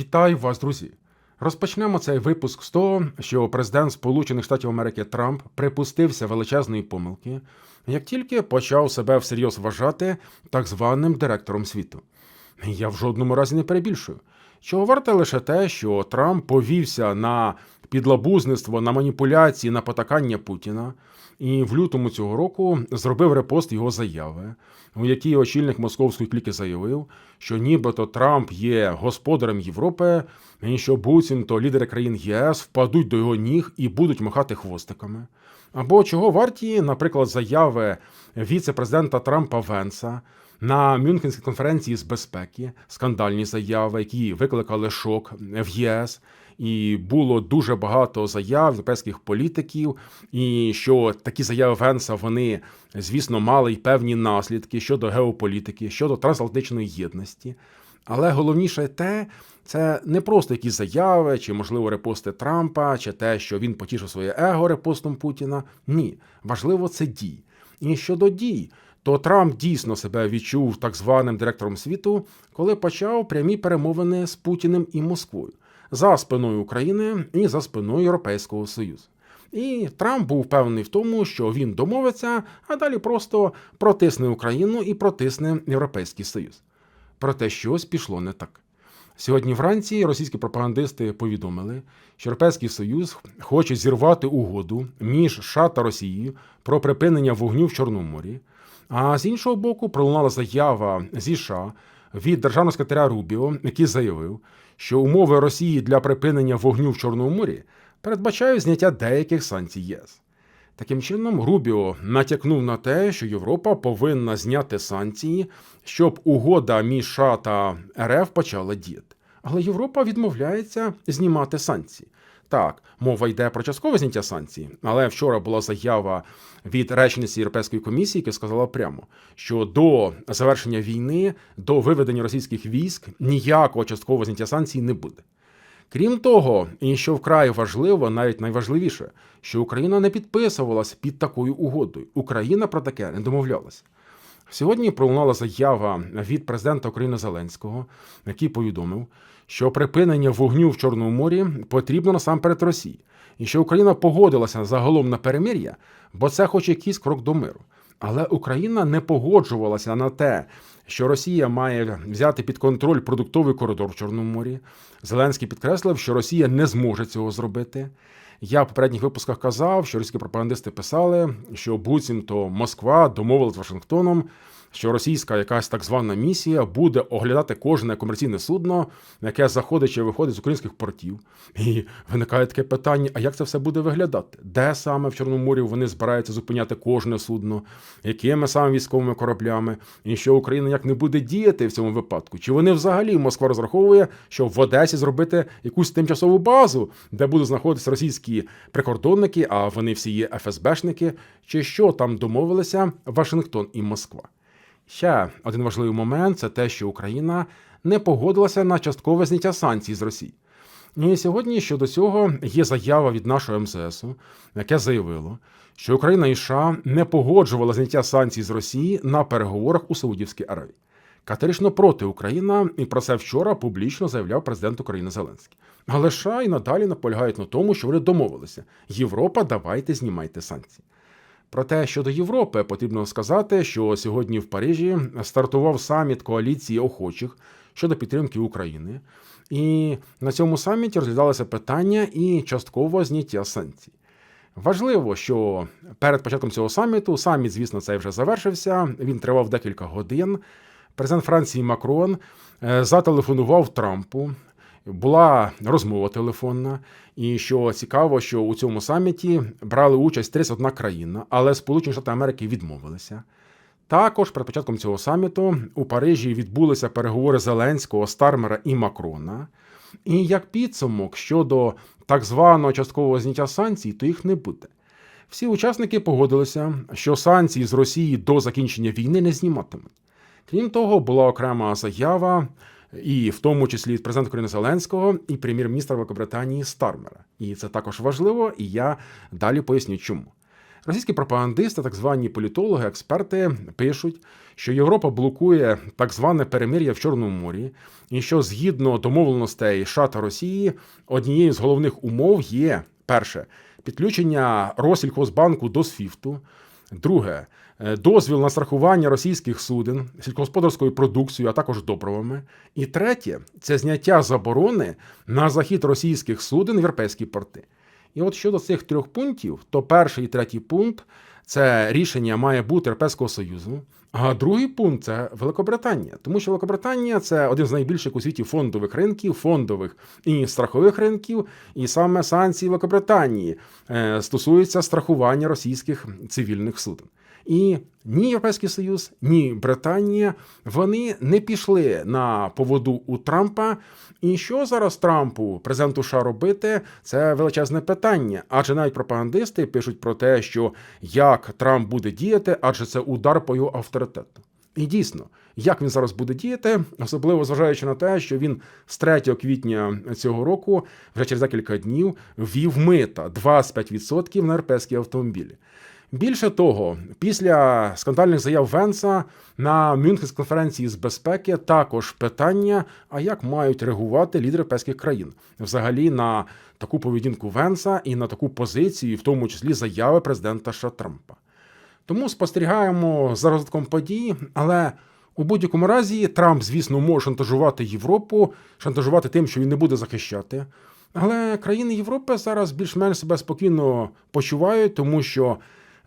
Вітаю вас, друзі! Розпочнемо цей випуск з того, що президент Сполучених Штатів Америки Трамп припустився величезної помилки, як тільки почав себе всерйоз вважати так званим директором світу. Я в жодному разі не перебільшую. Чого варте лише те, що Трамп повівся на підлабузництво, на маніпуляції, на потакання Путіна, і в лютому цього року зробив репост його заяви, у якій очільник московської кліки заявив, що нібито Трамп є господарем Європи, і що буцімто лідери країн ЄС впадуть до його ніг і будуть махати хвостиками. Або чого варті, наприклад, заяви віце-президента Трампа Венса на Мюнхенській конференції з безпеки, скандальні заяви, які викликали шок в ЄС. І було дуже багато заяв європейських політиків, і що такі заяви Венса вони, звісно, мали й певні наслідки щодо геополітики, щодо трансатлантичної єдності. Але головніше те, це не просто якісь заяви, чи, можливо, репости Трампа, чи те, що він потішив своє его репостом Путіна. Ні, важливо це дій. І щодо дій, то Трамп дійсно себе відчув так званим директором світу, коли почав прямі перемовини з Путіним і Москвою за спиною України і за спиною Європейського Союзу. І Трамп був впевнений в тому, що він домовиться, а далі просто протисне Україну і протисне Європейський Союз. Проте щось пішло не так. Сьогодні вранці російські пропагандисти повідомили, що Європейський Союз хоче зірвати угоду між США та Росією про припинення вогню в Чорному морі. А з іншого боку, пролунала заява зі США від державного секретаря Рубіо, який заявив, що умови Росії для припинення вогню в Чорному морі передбачають зняття деяких санкцій ЄС. Таким чином, Рубіо натякнув на те, що Європа повинна зняти санкції, щоб угода між США та РФ почала діяти. Але Європа відмовляється знімати санкції. Так, мова йде про часткове зняття санкцій, але вчора була заява від речниці Європейської комісії, яка сказала прямо, що до завершення війни, до виведення російських військ ніякого часткового зняття санкцій не буде. Крім того, і що вкрай важливо, навіть найважливіше, що Україна не підписувалась під такою угодою. Україна про таке не домовлялася. Сьогодні пролунала заява від президента України Зеленського, який повідомив, що припинення вогню в Чорному морі потрібно насамперед Росії, і що Україна погодилася загалом на перемир'я, бо це хоч якийсь крок до миру. Але Україна не погоджувалася на те, що Росія має взяти під контроль продуктовий коридор в Чорному морі. Зеленський підкреслив, що Росія не зможе цього зробити. Я в попередніх випусках казав, що російські пропагандисти писали, що буцімто Москва домовилась з Вашингтоном, що російська якась так звана місія буде оглядати кожне комерційне судно, яке заходить чи виходить з українських портів. І виникає таке питання: а як це все буде виглядати? Де саме в Чорному морі вони збираються зупиняти кожне судно, якими саме військовими кораблями, і що Україна як не буде діяти в цьому випадку? Чи вони взагалі Москва розраховує, що в Одесі зробити якусь тимчасову базу, де будуть знаходитися російські прикордонники, а вони всі є ФСБшники, чи що там домовилися Вашингтон і Москва? Ще один важливий момент це те, що Україна не погодилася на часткове зняття санкцій з Росії. І сьогодні щодо цього є заява від нашого МЗСу, яке заявило, що Україна і США не погоджувала зняття санкцій з Росії на переговорах у Саудівській Аравії. Категорично проти Україна, і про це вчора публічно заявляв президент України Зеленський. Але США і надалі наполягають на тому, що вони домовилися: Європа, давайте знімайте санкції. Проте щодо Європи потрібно сказати, що сьогодні в Парижі стартував саміт коаліції охочих щодо підтримки України, і на цьому саміті розглядалося питання і частково зняття санкцій. Важливо, що перед початком цього саміту саміт, звісно, цей вже завершився. Він тривав декілька годин. Президент Франції Макрон е, зателефонував Трампу. Була розмова телефонна, і що цікаво, що у цьому саміті брали участь 31 країна, але Сполучені Штати Америки відмовилися. Також перед початком цього саміту у Парижі відбулися переговори Зеленського, Стармера і Макрона. І як підсумок щодо так званого часткового зняття санкцій, то їх не буде. Всі учасники погодилися, що санкції з Росії до закінчення війни не зніматимуть. Крім того, була окрема заява, і в тому числі від президента України Зеленського і прем'єр-міністра Великобританії Стармера. І це також важливо, і я далі поясню, чому. Російські пропагандисти, так звані політологи, експерти пишуть, що Європа блокує так зване перемир'я в Чорному морі, і що згідно домовленостей США та Росії, однією з головних умов є перше підключення Россільхозбанку до СВІФТу, друге е, дозвіл на страхування російських суден сільськогосподарською продукцією, а також добривами. І третє це зняття заборони на захід російських суден в європейські порти. І от щодо цих трьох пунктів, то перший і третій пункт це рішення має бути Європейського Союзу. А другий пункт це Великобританія, тому що Великобританія це один з найбільших у світі фондових ринків, фондових і страхових ринків, і саме санкції Великобританії е, стосуються страхування російських цивільних суден. І ні Європейський Союз, ні Британія вони не пішли на поводу у Трампа. І що зараз Трампу, президенту США, робити? Це величезне питання. Адже навіть пропагандисти пишуть про те, що як Трамп буде діяти, адже це удар по його авторитету. І дійсно, як він зараз буде діяти, особливо зважаючи на те, що він з 3 квітня цього року, вже через декілька днів, ввів мита 25% на європейські автомобілі. Більше того, після скандальних заяв Венса на Мюнхенській конференції з безпеки також питання: а як мають реагувати лідери європейських країн взагалі на таку поведінку Венса і на таку позицію, в тому числі заяви президента США Трампа. Тому спостерігаємо за розвитком подій, але у будь-якому разі Трамп, звісно, може шантажувати Європу, шантажувати тим, що він не буде захищати. Але країни Європи зараз більш-менш себе спокійно почувають, тому що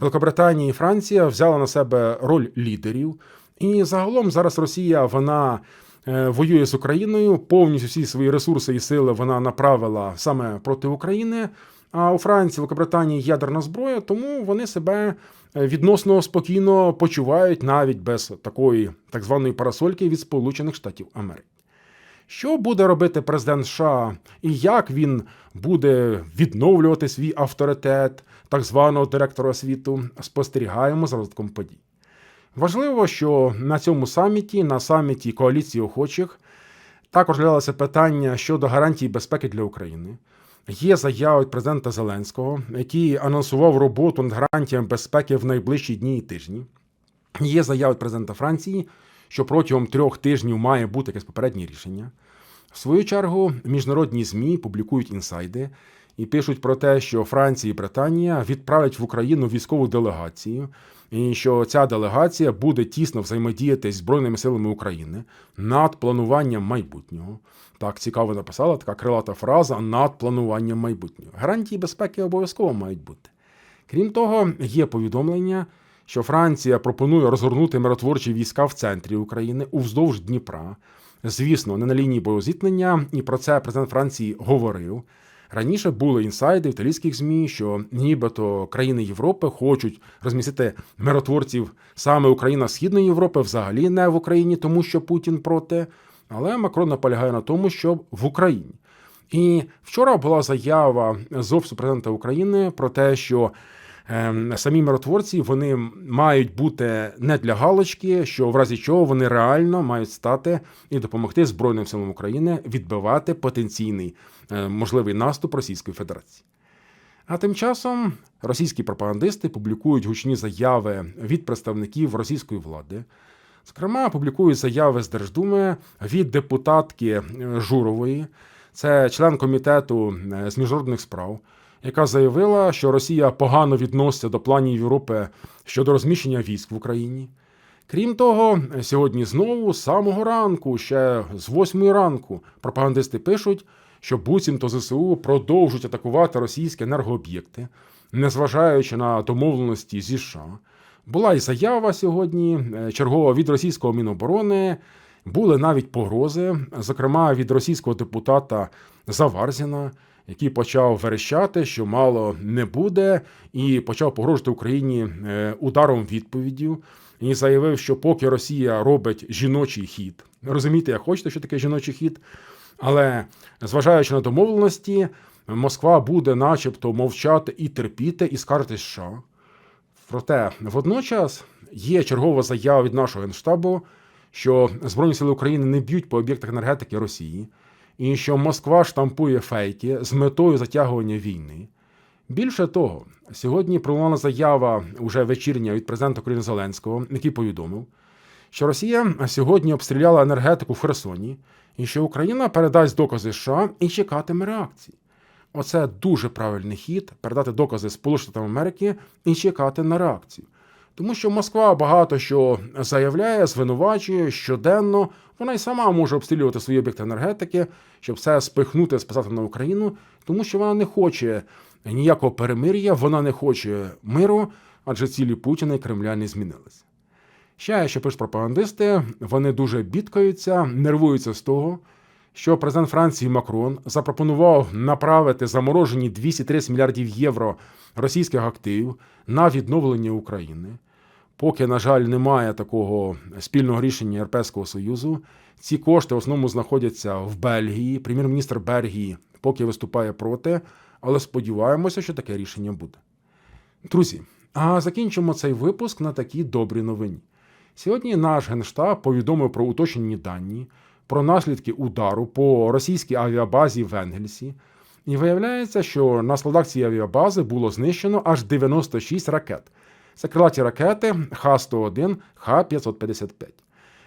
Великобританія і Франція взяли на себе роль лідерів. І загалом зараз Росія вона е, воює з Україною, повністю всі свої ресурси і сили вона направила саме проти України. А у Франції, Великобританії ядерна зброя, тому вони себе е, відносно спокійно почувають навіть без такої так званої парасольки від Сполучених Штатів Америки. Що буде робити президент США і як він буде відновлювати свій авторитет так званого директора світу, спостерігаємо за розвитком подій. Важливо, що на цьому саміті, на саміті коаліції охочих, також глядалося питання щодо гарантій безпеки для України. Є заява від президента Зеленського, який анонсував роботу над гарантіями безпеки в найближчі дні і тижні. Є заява від президента Франції, що протягом трьох тижнів має бути якесь попереднє рішення. В свою чергу, міжнародні ЗМІ публікують інсайди і пишуть про те, що Франція і Британія відправлять в Україну військову делегацію, і що ця делегація буде тісно взаємодіяти з Збройними силами України над плануванням майбутнього. Так цікаво написала така крилата фраза над плануванням майбутнього. Гарантії безпеки обов'язково мають бути. Крім того, є повідомлення, що Франція пропонує розгорнути миротворчі війська в центрі України уздовж Дніпра. Звісно, не на лінії боєзіткнення, і про це президент Франції говорив. Раніше були інсайди в італійських змі, що нібито країни Європи хочуть розмістити миротворців саме Україна Східної Європи, взагалі не в Україні, тому що Путін проти. Але Макрон наполягає на тому, щоб в Україні. І вчора була заява з Офісу президента України про те, що ем, самі миротворці вони мають бути не для галочки, що в разі чого вони реально мають стати і допомогти Збройним силам України відбивати потенційний е, можливий наступ Російської Федерації. А тим часом російські пропагандисти публікують гучні заяви від представників російської влади. Зокрема, публікують заяви з Держдуми від депутатки е, Журової, це член комітету е, з міжнародних справ, яка заявила, що Росія погано відноситься до планів Європи щодо розміщення військ в Україні. Крім того, сьогодні знову з самого ранку, ще з восьмої ранку, пропагандисти пишуть, що буцімто ЗСУ продовжують атакувати російські енергооб'єкти, незважаючи на домовленості зі США. Була і заява сьогодні е, чергова від російського міноборони. Були навіть погрози, зокрема від російського депутата Заварзіна, який почав верещати, що мало не буде, і почав погрожувати Україні е, ударом відповіддю. І заявив, що поки Росія робить жіночий хід, розумієте, як хочете, що таке жіночий хід, але зважаючи на домовленості, Москва буде, начебто, мовчати і терпіти, і скаржити США. Проте водночас є чергова заява від нашого генштабу, що Збройні сили України не б'ють по об'єктах енергетики Росії, і що Москва штампує фейки з метою затягування війни. Більше того, сьогодні пролунала заява уже вечірня від президента України Зеленського, який повідомив, що Росія сьогодні обстріляла енергетику в Херсоні, і що Україна передасть докази США і чекатиме реакції. Оце дуже правильний хід передати докази Сполучених Америки і чекати на реакцію. Тому що Москва багато що заявляє, звинувачує щоденно. Вона й сама може обстрілювати свої об'єкти енергетики, щоб все спихнути, списати на Україну, тому що вона не хоче ніякого перемир'я, вона не хоче миру, адже цілі Путіна і Кремля не змінилися. Ще, що пишуть пропагандисти, вони дуже бідкаються, нервуються з того, що президент Франції Макрон запропонував направити заморожені 230 мільярдів євро російських активів на відновлення України. Поки, на жаль, немає такого спільного рішення Європейського Союзу. Ці кошти в основному знаходяться в Бельгії. Прем'єр-міністр Бельгії поки виступає проти, але сподіваємося, що таке рішення буде. Друзі, а закінчимо цей випуск на такій добрій новині. Сьогодні наш генштаб повідомив про уточнені дані про наслідки удару по російській авіабазі в Енгельсі. І виявляється, що на складах цієї авіабази було знищено аж 96 ракет. Це крилаті ракети Х-101, Х-555.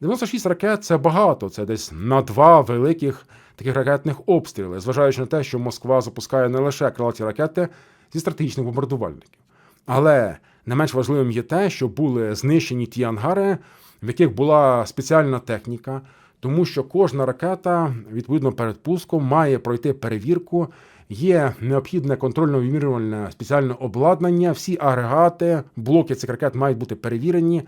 96 ракет це багато, це десь на два великих таких ракетних обстріли, зважаючи на те, що Москва запускає не лише крилаті ракети зі стратегічних бомбардувальників. Але не менш важливим є те, що були знищені ті ангари, в яких була спеціальна техніка, тому що кожна ракета, відповідно перед пуском, має пройти перевірку. Є необхідне контрольно-вимірювальне спеціальне обладнання, всі агрегати, блоки цих ракет мають бути перевірені.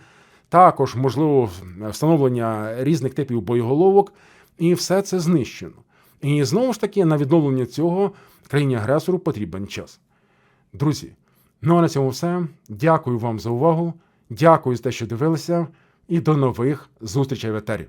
Також можливо встановлення різних типів боєголовок, і все це знищено. І знову ж таки, на відновлення цього країні-агресору потрібен час. Друзі, ну а на цьому все. Дякую вам за увагу. Дякую за те, що дивилися, і до нових зустрічей в етері.